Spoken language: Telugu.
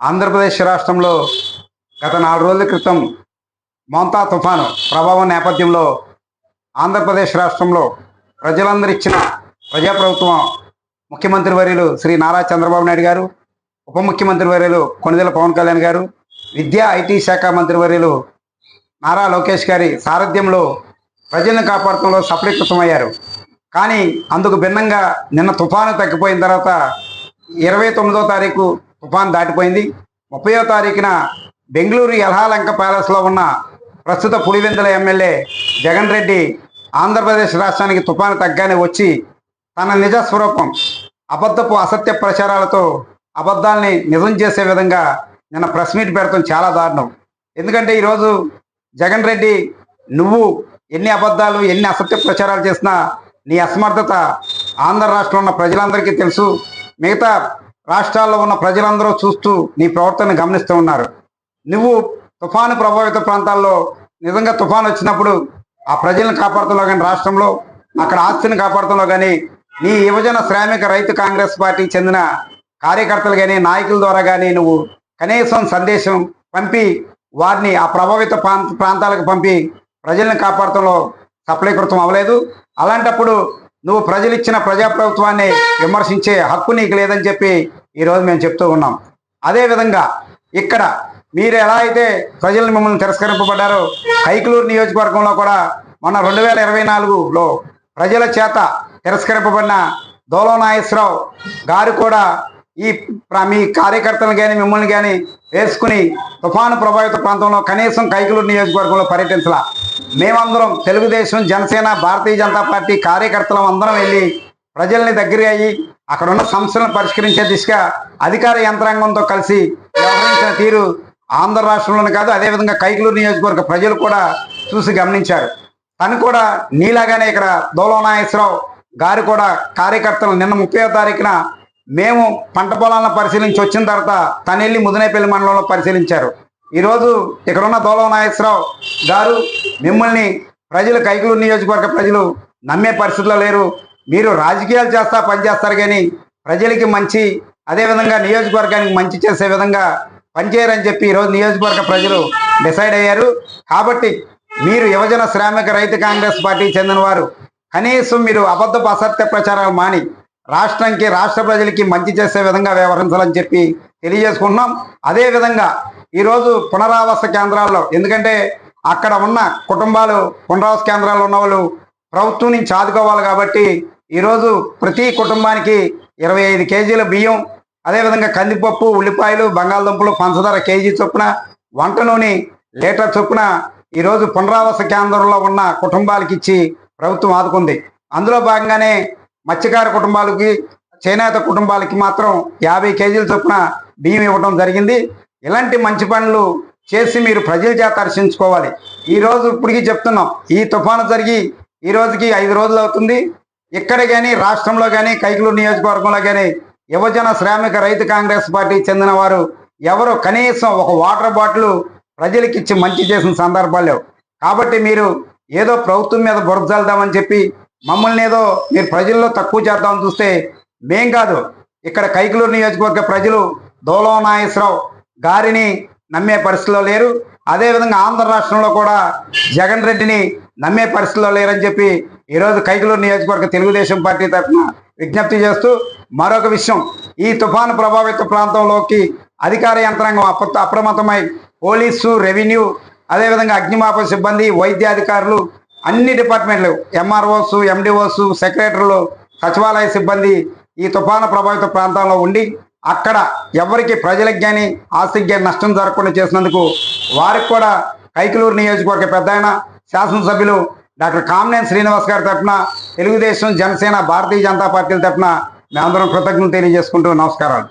ఆంధ్రప్రదేశ్ రాష్ట్రంలో గత నాలుగు రోజుల క్రితం మోంతా తుఫాను ప్రభావం నేపథ్యంలో ఆంధ్రప్రదేశ్ రాష్ట్రంలో ప్రజలందరిచ్చిన ప్రజాప్రభుత్వం ముఖ్యమంత్రి వర్యులు శ్రీ నారా చంద్రబాబు నాయుడు గారు ఉప ముఖ్యమంత్రి వర్యులు కొణిదెల పవన్ కళ్యాణ్ గారు విద్యా ఐటీ శాఖ మంత్రి వర్యులు నారా లోకేష్ గారి సారథ్యంలో ప్రజలను కాపాడటంలో సఫలీకృతమయ్యారు. కానీ అందుకు భిన్నంగా నిన్న తుఫాను తగ్గిపోయిన తర్వాత ఇరవై తొమ్మిదో తారీఖు తుఫాన్ దాటిపోయింది. ముప్పయో తారీఖున బెంగళూరు యలహాలంక ప్యాలెస్లో ఉన్న ప్రస్తుత పులివెందుల ఎమ్మెల్యే జగన్ రెడ్డి ఆంధ్రప్రదేశ్ రాష్ట్రానికి తుఫాను తగ్గానే వచ్చి తన నిజ స్వరూపం అబద్ధపు అసత్య ప్రచారాలతో అబద్ధాల్ని నిజం చేసే విధంగా నిన్న ప్రెస్ మీట్ పెడతాం చాలా దారుణం. ఎందుకంటే ఈరోజు జగన్ రెడ్డి నువ్వు ఎన్ని అబద్ధాలు ఎన్ని అసత్య ప్రచారాలు చేసినా నీ అసమర్థత ఆంధ్ర రాష్ట్రంలో ఉన్న ప్రజలందరికీ తెలుసు. మిగతా రాష్ట్రాల్లో ఉన్న ప్రజలందరూ చూస్తూ నీ ప్రవర్తన గమనిస్తూ ఉన్నారు. నువ్వు తుఫాను ప్రభావిత ప్రాంతాల్లో నిజంగా తుఫాను వచ్చినప్పుడు ఆ ప్రజలను కాపాడుతంలో కానీ రాష్ట్రంలో అక్కడ ఆస్తిని కాపాడుతంలో కానీ నీ యువజన శ్రామిక రైతు కాంగ్రెస్ పార్టీకి చెందిన కార్యకర్తలు కానీ నాయకుల ద్వారా కానీ నువ్వు కనీసం సందేశం పంపి వారిని ఆ ప్రభావిత ప్రాంతాలకు పంపి ప్రజల్ని కాపాడటంలో సఫలీకృతం అవ్వలేదు. అలాంటప్పుడు నువ్వు ప్రజలిచ్చిన ప్రజాప్రభుత్వాన్ని విమర్శించే హక్కు నీకు లేదని చెప్పి ఈరోజు మేము చెప్తూ ఉన్నాం. అదేవిధంగా ఇక్కడ మీరు ఎలా అయితే ప్రజలు మిమ్మల్ని తిరస్కరింపబడ్డారో కైకలూరు నియోజకవర్గంలో కూడా మొన్న రెండు వేల ఇరవై నాలుగులో ప్రజల చేత తిరస్కరింపబడిన దోలో నాగేశ్వరరావు గారు కూడా ఈ మీ కార్యకర్తలను కానీ మిమ్మల్ని కానీ వేసుకుని తుఫాను ప్రభావిత ప్రాంతంలో కనీసం కైకలూరు నియోజకవర్గంలో పర్యటించాల. మేమందరం తెలుగుదేశం జనసేన భారతీయ జనతా పార్టీ కార్యకర్తలం అందరం వెళ్ళి ప్రజల్ని దగ్గర అయ్యి అక్కడ ఉన్న సమస్యలను పరిష్కరించే దిశగా అధికార యంత్రాంగంతో కలిసి వ్యవహరించిన తీరు ఆంధ్ర రాష్ట్రంలోనే కాదు అదేవిధంగా కైకలూరు నియోజకవర్గ ప్రజలు కూడా చూసి గమనించారు. తను కూడా నీలాగానే ఇక్కడ దోలో నాగేశ్వరరావు గారు కూడా కార్యకర్తలు నిన్న ముప్పై తారీఖున మేము పంట పొలాలను పరిశీలించి వచ్చిన తర్వాత తను వెళ్ళి ముదినేపల్లి మండలంలో పరిశీలించారు. ఈరోజు ఇక్కడ ఉన్న దోలో నాగేశ్వరరావు గారు మిమ్మల్ని ప్రజలు కైకలూరు నియోజకవర్గ ప్రజలు నమ్మే పరిస్థితిలో లేరు. మీరు రాజకీయాలు చేస్తా పనిచేస్తారు కానీ ప్రజలకి మంచి అదేవిధంగా నియోజకవర్గానికి మంచి చేసే విధంగా పనిచేయరని చెప్పి ఈరోజు నియోజకవర్గ ప్రజలు డిసైడ్ అయ్యారు. కాబట్టి మీరు యువజన శ్రామిక రైతు కాంగ్రెస్ పార్టీకి చెందిన వారు కనీసం మీరు అబద్ధపు అసత్య ప్రచారాలు మాని రాష్ట్రానికి రాష్ట్ర ప్రజలకి మంచి చేసే విధంగా వ్యవహరించాలని చెప్పి తెలియజేసుకుంటున్నాం. అదేవిధంగా ఈరోజు పునరావాస కేంద్రాల్లో ఎందుకంటే అక్కడ ఉన్న కుటుంబాలు పునరావాస కేంద్రాల్లో ఉన్న వాళ్ళు ప్రభుత్వం నుంచి ఆదుకోవాలి కాబట్టి ఈరోజు ప్రతి కుటుంబానికి ఇరవై ఐదు కేజీల బియ్యం అదేవిధంగా కందిపప్పు ఉల్లిపాయలు బంగాళదుంపలు పంచదార కేజీ చొప్పున వంట నూనె లీటర్ చొప్పున ఈరోజు పునరావాస కేంద్రంలో ఉన్న కుటుంబాలకి ఇచ్చి ప్రభుత్వం ఆదుకుంది. అందులో భాగంగానే మత్స్యకార కుటుంబాలకి చేనేత కుటుంబాలకి మాత్రం యాభై కేజీల చొప్పున బియ్యం ఇవ్వడం జరిగింది. ఇలాంటి మంచి పనులు చేసి మీరు ప్రజల చేత దర్శించుకోవాలి ఈరోజు ఇప్పటికీ చెప్తున్నాం ఈ తుఫాను జరిగి ఈ రోజుకి ఐదు రోజులు అవుతుంది. ఇక్కడ కానీ రాష్ట్రంలో కానీ కైకలూరు నియోజకవర్గంలో కానీ యువజన శ్రామిక రైతు కాంగ్రెస్ పార్టీ చెందిన వారు ఎవరు కనీసం ఒక వాటర్ బాటిల్ ప్రజలకి ఇచ్చి మంచి చేసిన సందర్భాలు లేవు. కాబట్టి మీరు ఏదో ప్రభుత్వం మీద బురద చల్దామని చెప్పి మమ్మల్ని ఏదో మీరు ప్రజల్లో తక్కువ చేద్దామని చూస్తే మేం కాదు. ఇక్కడ కైకలూరు నియోజకవర్గ ప్రజలు దోలో నాగేశ్వరరావు గారిని నమ్మే పరిస్థితిలో లేరు. అదేవిధంగా ఆంధ్ర రాష్ట్రంలో కూడా జగన్ రెడ్డిని నమ్మే పరిస్థితిలో లేరని చెప్పి ఈరోజు కైకలూరు నియోజకవర్గ తెలుగుదేశం పార్టీ తరఫున విజ్ఞప్తి చేస్తూ మరొక విషయం ఈ తుఫాను ప్రభావిత ప్రాంతంలోకి అధికార యంత్రాంగం అప్ర అప్రమత్తమై పోలీసు రెవెన్యూ అదేవిధంగా అగ్నిమాపక సిబ్బంది వైద్యాధికారులు అన్ని డిపార్ట్మెంట్లు ఎంఆర్ఓస్ ఎండిఓస్ సెక్రటరీలు సచివాలయ సిబ్బంది ఈ తుఫాను ప్రభావిత ప్రాంతంలో ఉండి అక్కడ ఎవరికి ప్రజలకు కానీ ఆస్తికి కానీ నష్టం జరగకుండా చేసినందుకు వారికి కూడా కైకలూరు నియోజకవర్గ పెద్ద ఆయన శాసనసభ్యులు డాక్టర్ కామినేని శ్రీనివాస్ గారి తరఫున తెలుగుదేశం జనసేన భారతీయ జనతా పార్టీల తరఫున మేమందరం కృతజ్ఞతలు తెలియజేసుకుంటూ నమస్కారాలు.